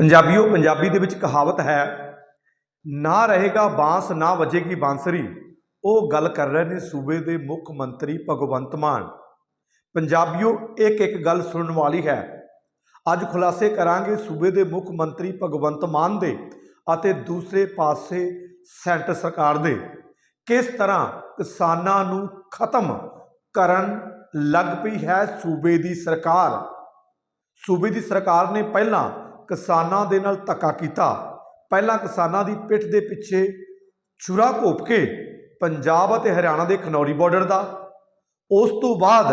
ਪੰਜਾਬੀਓ, ਪੰਜਾਬੀ ਦੇ ਵਿੱਚ ਕਹਾਵਤ ਹੈ, ਨਾ ਰਹੇਗਾ ਬਾਂਸ, ਨਾ ਵਜੇਗੀ ਬਾਂਸਰੀ। ਉਹ ਗੱਲ ਕਰ ਰਹੇ ਨੇ ਸੂਬੇ ਦੇ ਮੁੱਖ ਮੰਤਰੀ ਭਗਵੰਤ ਮਾਨ। ਪੰਜਾਬੀਓ, ਇੱਕ ਇੱਕ ਗੱਲ ਸੁਣਨ ਵਾਲੀ ਹੈ। ਅੱਜ ਖੁਲਾਸੇ ਕਰਾਂਗੇ ਸੂਬੇ ਦੇ ਮੁੱਖ ਮੰਤਰੀ ਭਗਵੰਤ ਮਾਨ ਦੇ ਅਤੇ ਦੂਸਰੇ ਪਾਸੇ ਸੈਂਟਰ ਸਰਕਾਰ ਦੇ। ਕਿਸ ਤਰ੍ਹਾਂ ਕਿਸਾਨਾਂ ਨੂੰ ਖਤਮ ਕਰਨ ਲੱਗ ਪਈ ਹੈ ਸੂਬੇ ਦੀ ਸਰਕਾਰ? ਸੂਬੇ ਦੀ ਸਰਕਾਰ ਨੇ ਪਹਿਲਾਂ ਕਿਸਾਨਾਂ ਦੇ ਨਾਲ ਧੱਕਾ ਕੀਤਾ। ਪਹਿਲਾਂ ਕਿਸਾਨਾਂ ਦੀ ਪਿੱਠ ਦੇ ਪਿੱਛੇ ਛੁਰਾ ਘੋਪ ਕੇ ਪੰਜਾਬ ਅਤੇ ਹਰਿਆਣਾ ਦੇ ਖਨੌਰੀ ਬਾਰਡਰ ਦਾ। ਉਸ ਤੋਂ ਬਾਅਦ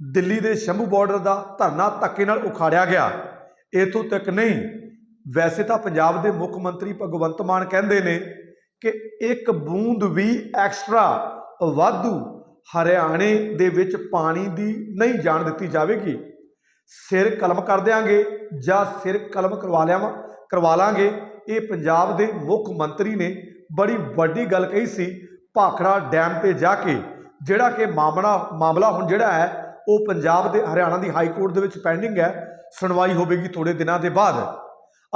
ਦਿੱਲੀ ਦੇ ਸ਼ੰਭੂ ਬਾਰਡਰ ਦਾ ਧਰਨਾ ਧੱਕੇ ਨਾਲ ਉਖਾੜਿਆ ਗਿਆ। ਇਥੋਂ ਤੱਕ ਨਹੀਂ, ਵੈਸੇ ਤਾਂ ਪੰਜਾਬ ਦੇ ਮੁੱਖ ਮੰਤਰੀ ਭਗਵੰਤ ਮਾਨ ਕਹਿੰਦੇ ਨੇ ਕਿ ਇੱਕ ਬੂੰਦ ਵੀ ਐਕਸਟਰਾ ਵਾਧੂ ਹਰਿਆਣੇ ਦੇ ਵਿੱਚ ਪਾਣੀ ਦੀ ਨਹੀਂ ਜਾਣ ਦਿੱਤੀ ਜਾਵੇਗੀ। ਸਿਰ ਕਲਮ ਕਰ ਦਿਆਂਗੇ ਜਾਂ ਸਿਰ ਕਲਮ ਕਰਵਾ ਲਿਆਵਾਂ ਕਰਵਾ ਲਾਂਗੇ। ਇਹ ਪੰਜਾਬ ਦੇ ਮੁੱਖ ਮੰਤਰੀ ਨੇ ਬੜੀ ਵੱਡੀ ਗੱਲ ਕਹੀ ਸੀ ਭਾਖੜਾ ਡੈਮ ਤੇ ਜਾ ਕੇ। ਜਿਹੜਾ ਕਿ ਮਾਮਲਾ ਮਾਮਲਾ ਹੁਣ ਜਿਹੜਾ ਹੈ, ਉਹ ਪੰਜਾਬ ਦੇ ਹਰਿਆਣਾ ਦੀ ਹਾਈ ਕੋਰਟ ਦੇ ਵਿੱਚ ਪੈਂਡਿੰਗ ਹੈ। ਸੁਣਵਾਈ ਹੋਵੇਗੀ ਥੋੜੇ ਦਿਨਾਂ ਦੇ ਬਾਅਦ।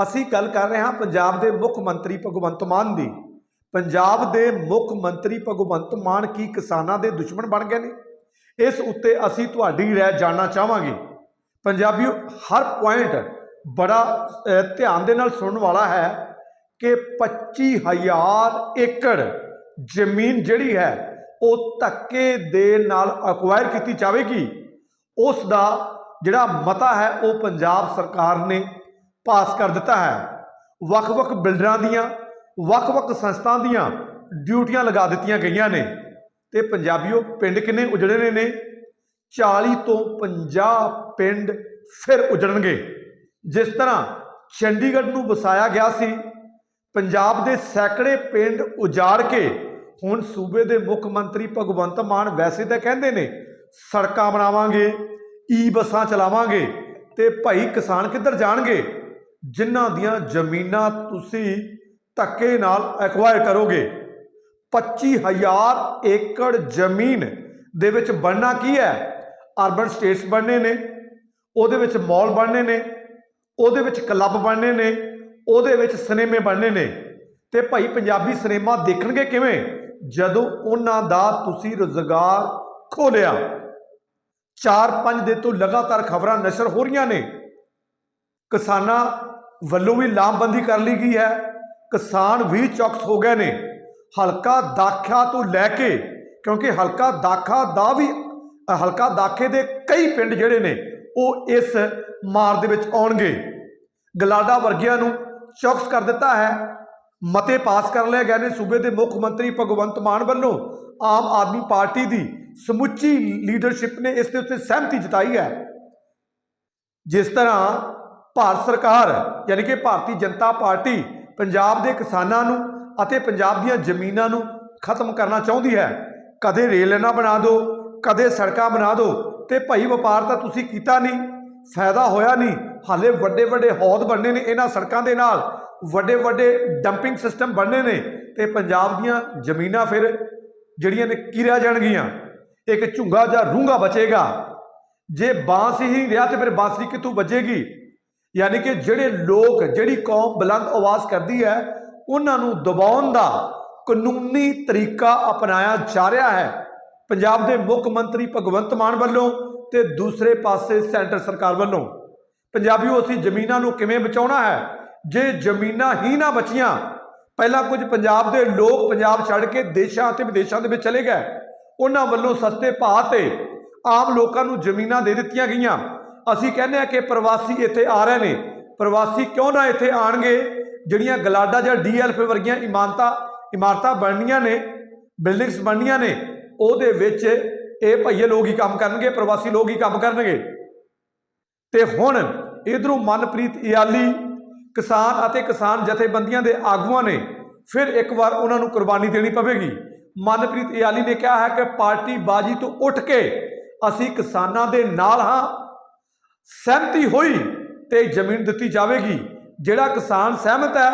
ਅਸੀਂ ਗੱਲ ਕਰ ਰਹੇ ਹਾਂ ਪੰਜਾਬ ਦੇ ਮੁੱਖ ਮੰਤਰੀ ਭਗਵੰਤ ਮਾਨ ਦੀ। ਪੰਜਾਬ ਦੇ ਮੁੱਖ ਮੰਤਰੀ ਭਗਵੰਤ ਮਾਨ ਕੀ ਕਿਸਾਨਾਂ ਦੇ ਦੁਸ਼ਮਣ ਬਣ ਗਏ ਨੇ? ਇਸ ਉੱਤੇ ਅਸੀਂ ਤੁਹਾਡੀ ਰਾਏ ਜਾਣਨਾ ਚਾਹਾਂਗੇ। ਪੰਜਾਬੀ ਹਰ ਪੁਆਇੰਟ ਬੜਾ ਧਿਆਨ ਦੇ ਨਾਲ ਸੁਣਨ ਵਾਲਾ ਹੈ ਕਿ 25000 ਏਕੜ ਜ਼ਮੀਨ ਜਿਹੜੀ ਹੈ, ਉਹ ਧੱਕੇ ਦੇ ਨਾਲ ਅਕਵਾਇਰ ਕੀਤੀ ਜਾਵੇਗੀ। ਉਸ ਦਾ ਜਿਹੜਾ ਮਤਾ ਹੈ, ਉਹ ਪੰਜਾਬ ਸਰਕਾਰ ਨੇ ਪਾਸ ਕਰ ਦਿੱਤਾ ਹੈ। ਵੱਖ-ਵੱਖ ਬਿਲਡਰਾਂ ਦੀਆਂ, ਵੱਖ-ਵੱਖ ਸੰਸਥਾਵਾਂ ਦੀਆਂ ਡਿਊਟੀਆਂ ਲਗਾ ਦਿੱਤੀਆਂ ਗਈਆਂ ਨੇ। ਤੇ ਪੰਜਾਬੀਓ, ਪਿੰਡ ਕਿੰਨੇ ਉਜੜੇ ਨੇ? 40 ਤੋਂ 50 ਪਿੰਡ ਫਿਰ ਉਜੜਨਗੇ। ਜਿਸ ਤਰ੍ਹਾਂ ਚੰਡੀਗੜ੍ਹ ਨੂੰ ਵਸਾਇਆ ਗਿਆ ਸੀ, ਪੰਜਾਬ ਦੇ ਸੈਂਕੜੇ ਪਿੰਡ ਉਜਾੜ ਕੇ ਹੁਣ ਸੂਬੇ ਦੇ ਮੁੱਖ ਮੰਤਰੀ ਭਗਵੰਤ ਮਾਨ ਵੈਸੇ ਤਾਂ ਕਹਿੰਦੇ ਨੇ, ਸੜਕਾਂ ਬਣਾਵਾਂਗੇ ਈ ਬੱਸਾਂ ਚਲਾਵਾਂਗੇ ਤੇ ਭਾਈ ਕਿਸਾਨ ਕਿੱਧਰ ਜਾਣਗੇ? ਜਿਨ੍ਹਾਂ ਦੀਆਂ ਜ਼ਮੀਨਾਂ ਤੁਸੀਂ ਧੱਕੇ ਨਾਲ ਐਕਵਾਇਰ ਕਰੋਗੇ। 25000 ਏਕੜ ਜ਼ਮੀਨ ਦੇ ਵਿੱਚ ਬਣਨਾ ਕੀ ਹੈ? ਅਰਬਨ ਸਟੇਟਸ ਬਣਨੇ ਨੇ, ਉਹਦੇ ਵਿੱਚ ਮਾਲ ਬਣਨੇ ਨੇ, ਉਹਦੇ ਵਿੱਚ ਕਲੱਬ ਬਣਨੇ ਨੇ, ਉਹਦੇ ਵਿੱਚ ਸਿਨੇਮੇ ਬਣਨੇ ਨੇ। ਤੇ ਭਾਈ ਪੰਜਾਬੀ ਸਿਨੇਮਾ ਦੇਖਣਗੇ ਕਿਵੇਂ? ਜਦੋਂ ਉਹਨਾਂ ਦਾ ਤੁਸੀਂ ਰੁਜ਼ਗਾਰ ਖੋਲਿਆ। 4-5 ਦਿਨ ਤੋਂ ਲਗਾਤਾਰ ਖਬਰਾਂ ਨਸ਼ਰ ਹੋ ਰਹੀਆਂ ਨੇ। ਕਿਸਾਨਾਂ ਵੱਲੋਂ ਵੀ ਲਾਮਬੰਦੀ ਕਰ ਲਈ ਗਈ ਹੈ। ਕਿਸਾਨ ਵੀ ਚੌਕਸ ਹੋ ਗਏ ਨੇ। ਹਲਕਾ ਦਾਖਾ ਤੋਂ ਲੈ ਕੇ, ਕਿਉਂਕਿ ਹਲਕਾ ਦਾਖਾ ਦਾ ਵੀ ਹਲਕਾ ਦਾਖੇ ਦੇ ਕਈ ਪਿੰਡ ਜਿਹੜੇ ਨੇ, ਉਹ ਇਸ ਮਾਰ ਦੇ ਵਿੱਚ ਆਉਣਗੇ। ਗਲਾਡਾ ਵਰਗਿਆਂ ਨੂੰ ਚੌਕਸ ਕਰ ਦਿੱਤਾ ਹੈ। ਮਤੇ ਪਾਸ ਕਰ ਲਏ ਗਏ ਨੇ ਸੂਬੇ ਦੇ ਮੁੱਖ ਮੰਤਰੀ ਭਗਵੰਤ ਮਾਨ ਵੱਲੋਂ। ਆਮ ਆਦਮੀ ਪਾਰਟੀ ਦੀ ਸਮੁੱਚੀ ਲੀਡਰਸ਼ਿਪ ਨੇ ਇਸ ਦੇ ਉੱਤੇ ਸਹਿਮਤੀ ਜਤਾਈ ਹੈ। ਜਿਸ ਤਰ੍ਹਾਂ ਭਾਰਤ ਸਰਕਾਰ, ਯਾਨੀ ਕਿ ਭਾਰਤੀ ਜਨਤਾ ਪਾਰਟੀ, ਪੰਜਾਬ ਦੇ ਕਿਸਾਨਾਂ ਨੂੰ ਅਤੇ ਪੰਜਾਬ ਦੀਆਂ ਜ਼ਮੀਨਾਂ ਨੂੰ ਖਤਮ ਕਰਨਾ ਚਾਹੁੰਦੀ ਹੈ। ਕਦੇ ਰੇਲ ਨਾ ਬਣਾ ਦਿਓ ਕਦੇ ਸੜਕਾਂ ਬਣਾ ਦਿਓ ਤੇ ਭਾਈ ਵਪਾਰ ਤਾਂ ਤੁਸੀਂ ਕੀਤਾ ਨਹੀਂ, ਫਾਇਦਾ ਹੋਇਆ ਨਹੀਂ। ਹਾਲੇ ਵੱਡੇ ਵੱਡੇ ਹੌਦ ਬਣਨੇ ਨੇ ਇਹਨਾਂ ਸੜਕਾਂ ਦੇ ਨਾਲ। ਵੱਡੇ ਵੱਡੇ ਡੰਪਿੰਗ ਸਿਸਟਮ ਬਣਨੇ ਨੇ ਤੇ ਪੰਜਾਬ ਦੀਆਂ ਜ਼ਮੀਨਾਂ ਫਿਰ ਜਿਹੜੀਆਂ ਨੇ ਕਿਰਿਆ ਜਾਣਗੀਆਂ। ਇੱਕ ਝੁੰਗਾ ਜਾਂ ਰੂੰਗਾ ਬਚੇਗਾ। ਜੇ ਬਾਂਸ ਹੀ ਰਿਹਾ ਤੇ ਫਿਰ ਬਾਂਸਰੀ ਕਿੱਥੋਂ ਬਚੇਗੀ? ਯਾਨੀ ਕਿ ਜਿਹੜੇ ਲੋਕ, ਜਿਹੜੀ ਕੌਮ ਬੁਲੰਦ ਆਵਾਜ਼ ਕਰਦੀ ਹੈ, ਉਹਨਾਂ ਨੂੰ ਦਬਾਉਣ ਦਾ ਕਾਨੂੰਨੀ ਤਰੀਕਾ ਅਪਣਾਇਆ ਜਾ ਰਿਹਾ ਹੈ। ਪੰਜਾਬ ਦੇ ਮੁੱਖ ਮੰਤਰੀ ਭਗਵੰਤ ਮਾਨ ਵੱਲੋਂ ਤੇ ਦੂਸਰੇ ਪਾਸੇ ਸੈਂਟਰ ਸਰਕਾਰ ਵੱਲੋਂ। ਪੰਜਾਬੀਓ, ਅਸੀਂ ਜ਼ਮੀਨਾਂ ਨੂੰ ਕਿਵੇਂ ਬਚਾਉਣਾ ਹੈ? ਜੇ ਜ਼ਮੀਨਾਂ ਹੀ ਨਾ ਬਚੀਆਂ, ਪਹਿਲਾਂ ਕੁਝ ਪੰਜਾਬ ਦੇ ਲੋਕ ਪੰਜਾਬ ਛੱਡ ਕੇ ਦੇਸ਼ਾਂ ਅਤੇ ਵਿਦੇਸ਼ਾਂ ਦੇ ਵਿੱਚ ਚਲੇ ਗਏ। ਉਹਨਾਂ ਵੱਲੋਂ ਸਸਤੇ ਭਾਅ ਤੇ ਆਮ ਲੋਕਾਂ ਨੂੰ ਜ਼ਮੀਨਾਂ ਦੇ ਦਿੱਤੀਆਂ ਗਈਆਂ। ਅਸੀਂ ਕਹਿੰਦੇ ਆ ਕਿ ਪ੍ਰਵਾਸੀ ਇੱਥੇ ਆ ਰਹੇ ਨੇ। ਪ੍ਰਵਾਸੀ ਕਿਉਂ ਨਾ ਇੱਥੇ ਆਣਗੇ ਜਿਹੜੀਆਂ ਗਲਾਡਾ ਜਾਂ ਡੀਐਲਐਫ ਵਰਗੀਆਂ ਇਮਾਨਤਾਂ, ਇਮਾਰਤਾਂ ਬਣਨੀਆਂ ਨੇ, ਬਿਲਡਿੰਗਸ ਬਣਨੀਆਂ ਨੇ ਉਹਦੇ ਵਿੱਚ ਇਹ ਭਈਏ ਲੋਕ ਹੀ ਕੰਮ ਕਰਨਗੇ, ਪ੍ਰਵਾਸੀ ਲੋਕ ਹੀ ਕੰਮ ਕਰਨਗੇ। ਤੇ ਹੁਣ ਇਧਰੋਂ ਮਨਪ੍ਰੀਤ ਇਆਲੀ ਕਿਸਾਨ ਅਤੇ ਕਿਸਾਨ ਜਥੇਬੰਦੀਆਂ ਦੇ ਆਗੂਆਂ ਨੇ ਫਿਰ ਇੱਕ ਵਾਰ ਉਹਨਾਂ ਨੂੰ ਕੁਰਬਾਨੀ ਦੇਣੀ ਪਵੇਗੀ। ਮਨਪ੍ਰੀਤ ਇਆਲੀ ਨੇ ਕਿਹਾ ਹੈ ਕਿ ਪਾਰਟੀ ਬਾਜੀ ਤੋਂ ਉੱਠ ਕੇ ਅਸੀਂ ਕਿਸਾਨਾਂ ਦੇ ਨਾਲ ਹਾਂ, ਸਹਿਮਤੀ ਹੋਈ ਤੇ ਜ਼ਮੀਨ ਦਿੱਤੀ ਜਾਵੇਗੀ। ਜਿਹੜਾ ਕਿਸਾਨ ਸਹਿਮਤ ਹੈ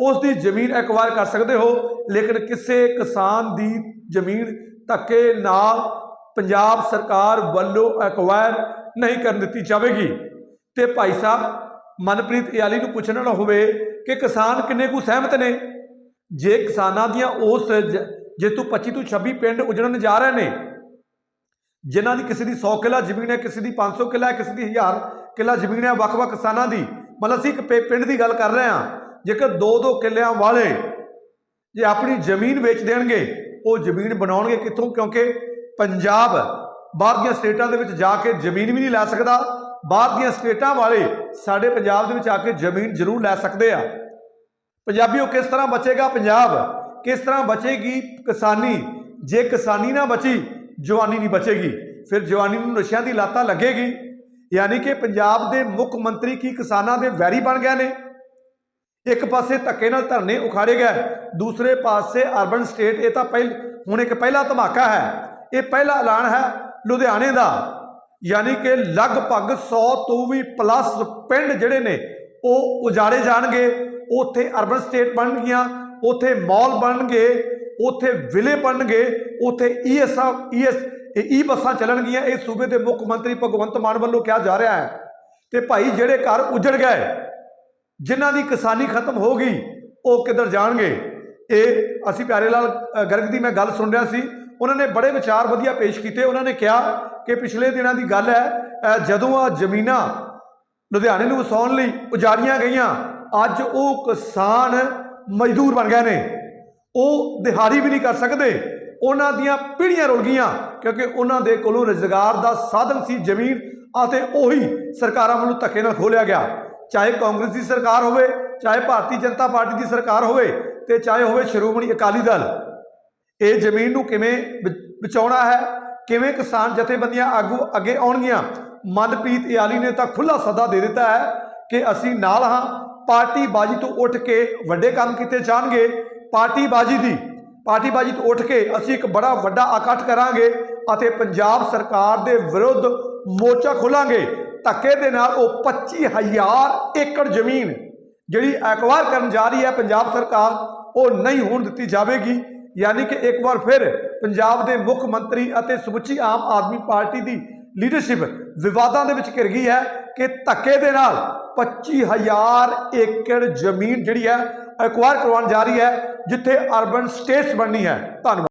ਉਸ ਦੀ ਜ਼ਮੀਨ ਐਕਵਾਇਰ ਕਰ ਸਕਦੇ ਹੋ, ਲੇਕਿਨ ਕਿਸੇ ਕਿਸਾਨ ਦੀ ਜ਼ਮੀਨ ਧੱਕੇ ਨਾਲ ਪੰਜਾਬ ਸਰਕਾਰ ਵੱਲੋਂ ਐਕਵਾਇਰ ਨਹੀਂ ਕਰਨ ਦਿੱਤੀ ਜਾਵੇਗੀ। ਤੇ ਭਾਈ ਸਾਹਿਬ, ਮਨਪ੍ਰੀਤ ਇਆਲੀ ਨੂੰ ਪੁੱਛਣਾ ਨਾ ਹੋਵੇ ਕਿ ਕਿਸਾਨ ਕਿੰਨੇ ਕੁ ਸਹਿਮਤ ਨੇ? ਜੇ ਕਿਸਾਨਾਂ ਦੀਆਂ ਉਸ ਜੇ ਤੂੰ 25 ਤੋਂ 26 ਪਿੰਡ ਉਜੜਨ ਜਾ ਰਹੇ ਨੇ, ਜਿਨ੍ਹਾਂ ਦੀ ਕਿਸੇ ਦੀ 100 ਕਿੱਲਾ ਜ਼ਮੀਨ ਹੈ, ਕਿਸੇ ਦੀ 500 ਕਿੱਲਾ ਹੈ, ਕਿਸੇ ਦੀ 1000 ਕਿੱਲਾ ਜ਼ਮੀਨ ਹੈ, ਵੱਖ-ਵੱਖ ਕਿਸਾਨਾਂ ਦੀ, ਮਤਲਬ ਅਸੀਂ ਇੱਕ ਪਿ- ਪਿੰਡ ਦੀ ਗੱਲ ਕਰ ਰਹੇ ਹਾਂ, ਜੇਕਰ 2-2 ਕਿੱਲਿਆਂ ਵਾਲੇ ਜੇ ਆਪਣੀ ਜ਼ਮੀਨ ਵੇਚ ਦੇਣਗੇ ਉਹ ਜ਼ਮੀਨ ਬਣਾਉਣਗੇ ਕਿੱਥੋਂ? ਕਿਉਂਕਿ ਪੰਜਾਬ ਬਾਹਰ ਦੀਆਂ ਸਟੇਟਾਂ ਦੇ ਵਿੱਚ ਜਾ ਕੇ ਜ਼ਮੀਨ ਵੀ ਨਹੀਂ ਲੈ ਸਕਦਾ। ਬਾਹਰ ਦੀਆਂ ਸਟੇਟਾਂ ਵਾਲੇ ਸਾਡੇ ਪੰਜਾਬ ਦੇ ਵਿੱਚ ਆ ਕੇ ਜ਼ਮੀਨ ਜ਼ਰੂਰ ਲੈ ਸਕਦੇ ਆ। ਪੰਜਾਬੀਓ, ਕਿਸ ਤਰ੍ਹਾਂ ਬਚੇਗਾ ਪੰਜਾਬ? ਕਿਸ ਤਰ੍ਹਾਂ ਬਚੇਗੀ ਕਿਸਾਨੀ? ਜੇ ਕਿਸਾਨੀ ਨਾ ਬਚੀ, ਜਵਾਨੀ ਨਹੀਂ ਬਚੇਗੀ। ਫਿਰ ਜਵਾਨੀ ਨੂੰ ਨਸ਼ਿਆਂ ਦੀ ਲਾਤਾਂ ਲੱਗੇਗੀ। ਯਾਨੀ ਕਿ ਪੰਜਾਬ ਦੇ ਮੁੱਖ ਮੰਤਰੀ ਕੀ ਕਿਸਾਨਾਂ ਦੇ ਵੈਰੀ ਬਣ ਗਏ ਨੇ? ਇੱਕ ਪਾਸੇ ਧੱਕੇ ਨਾਲ ਧਰਨੇ ਉਖਾੜੇ ਗਏ, ਦੂਸਰੇ ਪਾਸੇ ਅਰਬਨ ਸਟੇਟ ਇਹ ਤਾਂ ਪਹਿਲ, ਹੁਣ ਇੱਕ ਪਹਿਲਾ ਧਮਾਕਾ ਹੈ। ਇਹ ਪਹਿਲਾ ਐਲਾਨ ਹੈ ਲੁਧਿਆਣੇ ਦਾ। ਯਾਨੀ ਕਿ ਲਗਭਗ 100 ਤੋਂ ਵੀ ਪਲੱਸ ਪਿੰਡ ਜਿਹੜੇ ਨੇ, ਉਹ ਉਜਾੜੇ ਜਾਣਗੇ। ਉੱਥੇ ਅਰਬਨ ਸਟੇਟ ਬਣਨਗੀਆਂ, ਉੱਥੇ ਮਾਲ ਬਣਨਗੇ, ਉੱਥੇ ਵਿਲੇ ਬਣਨਗੇ, ਉੱਥੇ ਈਐਸ ਈਐਸ ਈ ਬੱਸਾਂ ਚੱਲਣਗੀਆਂ। ਇਹ ਸੂਬੇ ਦੇ ਮੁੱਖ ਮੰਤਰੀ ਭਗਵੰਤ ਮਾਨ ਵੱਲੋਂ ਕਿਹਾ ਜਾ ਰਿਹਾ ਹੈ। ਤੇ ਭਾਈ ਜਿਹੜੇ ਘਰ ਉਜੜ ਗਏ ਜਿਨ੍ਹਾਂ ਦੀ ਕਿਸਾਨੀ ਖਤਮ ਹੋ ਗਈ, ਉਹ ਕਿੱਧਰ ਜਾਣਗੇ? ਇਹ ਅਸੀਂ ਪਿਆਰੇ ਲਾਲ ਗਰਗ ਦੀ ਮੈਂ ਗੱਲ ਸੁਣ ਰਿਹਾ ਸੀ। ਉਹਨਾਂ ਨੇ ਬੜੇ ਵਿਚਾਰ ਵਧੀਆ ਪੇਸ਼ ਕੀਤੇ। ਉਹਨਾਂ ਨੇ ਕਿਹਾ ਕਿ ਪਿਛਲੇ ਦਿਨਾਂ ਦੀ ਗੱਲ ਹੈ ਜਦੋਂ ਆ ਜ਼ਮੀਨਾਂ ਲੁਧਿਆਣੇ ਨੂੰ ਵਸਾਉਣ ਲਈ ਉਜਾੜੀਆਂ ਗਈਆਂ, ਅੱਜ ਉਹ ਕਿਸਾਨ ਮਜ਼ਦੂਰ ਬਣ ਗਏ ਨੇ। ਉਹ ਦਿਹਾੜੀ ਵੀ ਨਹੀਂ ਕਰ ਸਕਦੇ। ਉਹਨਾਂ ਦੀਆਂ ਪੀੜ੍ਹੀਆਂ ਰੁਲ ਗਈਆਂ, ਕਿਉਂਕਿ ਉਹਨਾਂ ਦੇ ਕੋਲੋਂ ਰੁਜ਼ਗਾਰ ਦਾ ਸਾਧਨ ਸੀ ਜ਼ਮੀਨ, ਅਤੇ ਉਹੀ ਸਰਕਾਰਾਂ ਵੱਲੋਂ ਧੱਕੇ ਨਾਲ ਖੋਲਿਆ ਗਿਆ। ਚਾਹੇ ਕਾਂਗਰਸ ਦੀ ਸਰਕਾਰ ਹੋਵੇ, ਚਾਹੇ ਭਾਰਤੀ ਜਨਤਾ ਪਾਰਟੀ ਦੀ ਸਰਕਾਰ ਹੋਵੇ ਤੇ ਚਾਹੇ ਹੋਵੇ ਸ਼੍ਰੋਮਣੀ ਅਕਾਲੀ ਦਲ। ਇਹ ਜ਼ਮੀਨ ਨੂੰ ਕਿਵੇਂ ਬ- ਬਚਾਉਣਾ ਹੈ? ਕਿਵੇਂ ਕਿਸਾਨ ਜਥੇਬੰਦੀਆਂ ਆਗੂ ਅੱਗੇ ਆਉਣਗੀਆਂ? ਮਨਪ੍ਰੀਤ ਇਆਲੀ ਨੇ ਤਾਂ ਖੁੱਲਾ ਸੱਦਾ ਦੇ ਦਿੱਤਾ ਹੈ ਕਿ ਅਸੀਂ ਨਾਲ ਹਾਂ। ਪਾਰਟੀ ਬਾਜੀ ਤੋਂ ਉੱਠ ਕੇ ਵੱਡੇ ਕੰਮ ਕੀਤੇ ਜਾਣਗੇ। ਪਾਰਟੀ ਬਾਜੀ ਦੀ ਪਾਰਟੀ ਬਾਜੀ ਤੋਂ ਉੱਠ ਕੇ ਅਸੀਂ ਇੱਕ ਬੜਾ ਵੱਡਾ ਇਕੱਠ ਕਰਾਂਗੇ ਅਤੇ ਪੰਜਾਬ ਸਰਕਾਰ ਦੇ ਵਿਰੁੱਧ ਮੋਰਚਾ ਖੋਲਾਂਗੇ। ਧੱਕੇ ਦੇ ਨਾਲ ਉਹ 25000 ਏਕੜ ਜ਼ਮੀਨ ਜਿਹੜੀ ਐਕਵਾਇਰ ਕਰਨ ਜਾ ਰਹੀ ਹੈ ਪੰਜਾਬ ਸਰਕਾਰ, ਉਹ ਨਹੀਂ ਹੋਣ ਦਿੱਤੀ ਜਾਵੇਗੀ। ਯਾਨੀ ਕਿ ਇੱਕ ਵਾਰ ਫਿਰ ਪੰਜਾਬ ਦੇ ਮੁੱਖ ਮੰਤਰੀ ਅਤੇ ਸਮੁੱਚੀ ਆਮ ਆਦਮੀ ਪਾਰਟੀ ਦੀ ਲੀਡਰਸ਼ਿਪ ਵਿਵਾਦਾਂ ਦੇ ਵਿੱਚ ਘਿਰ ਗਈ ਹੈ ਕਿ ਧੱਕੇ ਦੇ ਨਾਲ 25000 ਏਕੜ ਜ਼ਮੀਨ ਜਿਹੜੀ ਹੈ ਐਕਵਾਇਰ ਕਰਵਾਉਣ ਜਾ ਰਹੀ ਹੈ, ਜਿੱਥੇ ਅਰਬਨ ਸਟੇਟਸ ਬਣਨੀ ਹੈ। ਧੰਨਵਾਦ।